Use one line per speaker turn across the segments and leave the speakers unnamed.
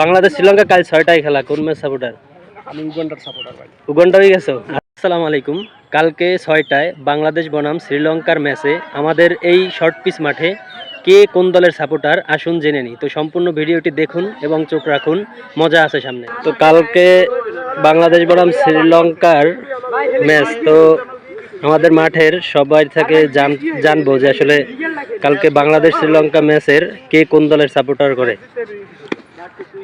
বাংলাদেশ শ্রীলঙ্কা কাল ছয়টায় খেলা কোন ম্যাচ সাপোর্টার
আমি উগান্ডার সাপোর্টার ভাই।
উগন্ডা হয়ে গেছো? আসসালামু আলাইকুম। কালকে ছয়টায় বাংলাদেশ বনাম শ্রীলঙ্কার ম্যাচে আমাদের এই শর্ট পিচ মাঠে কে কোন দলের সাপোর্টার আসুন জেনে নিই তো সম্পূর্ণ ভিডিওটি দেখুন এবং চোখ রাখুন মজা আছে সামনে। তো কালকে বাংলাদেশ বনাম শ্রীলঙ্কার ম্যাচ তো আমাদের মাঠের সবাই থেকে জান জানব যে আসলে কালকে বাংলাদেশ শ্রীলঙ্কা ম্যাচের কে কোন দলের সাপোর্টার করে।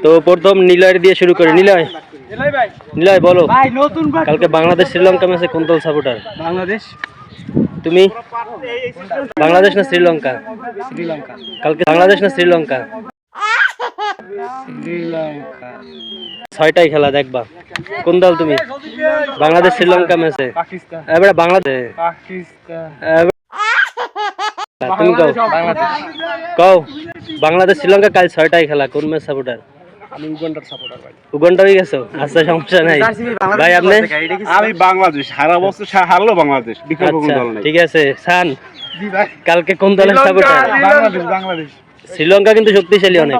তো প্রথম নিলয় দিয়ে শুরু করি। নিলয়। নিলয় বলো। কালকে বাংলাদেশ শ্রীলঙ্কা ম্যাচে কোন দল সাপোর্টার
বাংলাদেশ।
তুমি? বাংলাদেশ না শ্রীলঙ্কা?
শ্রীলঙ্কা।
কালকে বাংলাদেশ না শ্রীলঙ্কা?
শ্রীলঙ্কা।
ছয়টাই খেলা দেখবা। কোন দল তুমি? বাংলাদেশ শ্রীলঙ্কা ম্যাচে। এবারে বাংলাদেশ।
পাকিস্তান।
তুমি কও।
বাংলাদেশ
কও বাংলাদেশ শ্রীলঙ্কা কাল ছয়টাই খেলা কোন ম্যাচ সাপোর্টার
আমি উগান্ডার সাপোর্টার ভাই।
উগন্ডা গেছো? আচ্ছা সমস্যা নাই। ভাই আপনি?
আমি বাংলাদেশ সারা বছর হারলো বাংলাদেশ বিকল্প কোনো
আচ্ছা
দল নেই।
ঠিক আছে সান কালকে কোন দলের সাপোর্টার
বাংলাদেশ বাংলাদেশ।
শ্রীলঙ্কা কিন্তু শক্তিশালী অনেক।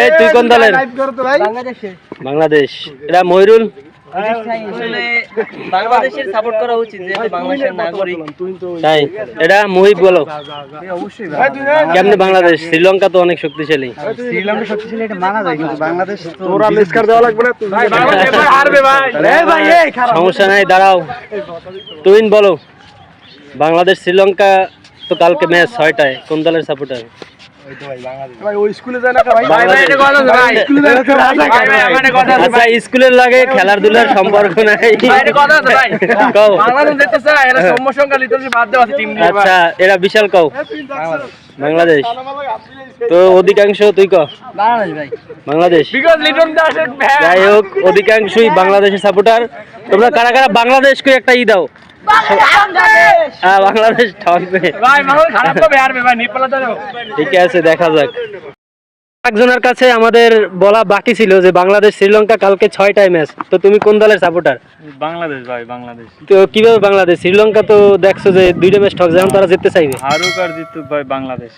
এই, তুই কোন দলের?
বাংলাদেশে।
বাংলাদেশ। এটা ময়রুল।
বাংলাদেশের সাপোর্ট করা উচিত যেহেতু বাংলাদেশের নাগরিক।
তাই
এটা মুহিব বলো। কেমনে বাংলাদেশ? শ্রীলঙ্কা তো অনেক শক্তিশালী।
শ্রীলঙ্কা শক্তিশালী এটা মানা যায় কিন্তু বাংলাদেশ
তোরা দেওয়া লাগবে না তুই
ভাই বাংলাদেশ এবার হারবে ভাই। এই ভাই এই খারাপ।
সমস্যা নাই দাঁড়াও। তুমিন বলো। বাংলাদেশ শ্রীলঙ্কা তো কালকে ম্যাচ ছয়টায় কোন দলের সাপোর্টার আচ্ছা স্কুলের লাগে খেলার দুলার সম্পর্ক নাই। আচ্ছা এরা বিশাল কও। বাংলাদেশ। তো অধিকাংশ তুই ক
বাংলাদেশ ভাই।
বাংলাদেশ।
বিকজ লিটন দাসের ভ্যা-
যাই হোক অধিকাংশই বাংলাদেশের সাপোর্টার তোমরা কারা কারা বাংলাদেশকে একটা ই দাও। হ্যাঁ বাংলাদেশ! ঠকবে। ঠিক আছে দেখা যাক। একজনের কাছে আমাদের বলা বাকি ছিল যে বাংলাদেশ শ্রীলঙ্কা কালকে ছয়টায় ম্যাচ তো তুমি কোন দলের সাপোর্টার
বাংলাদেশ ভাই বাংলাদেশ।
তো কীভাবে বাংলাদেশ? শ্রীলঙ্কা তো দেখছ যে দুইটা ম্যাচ ঠক যেমন তারা জিততে চাইবে।
হারুক আর জিতুক ভাই বাংলাদেশ।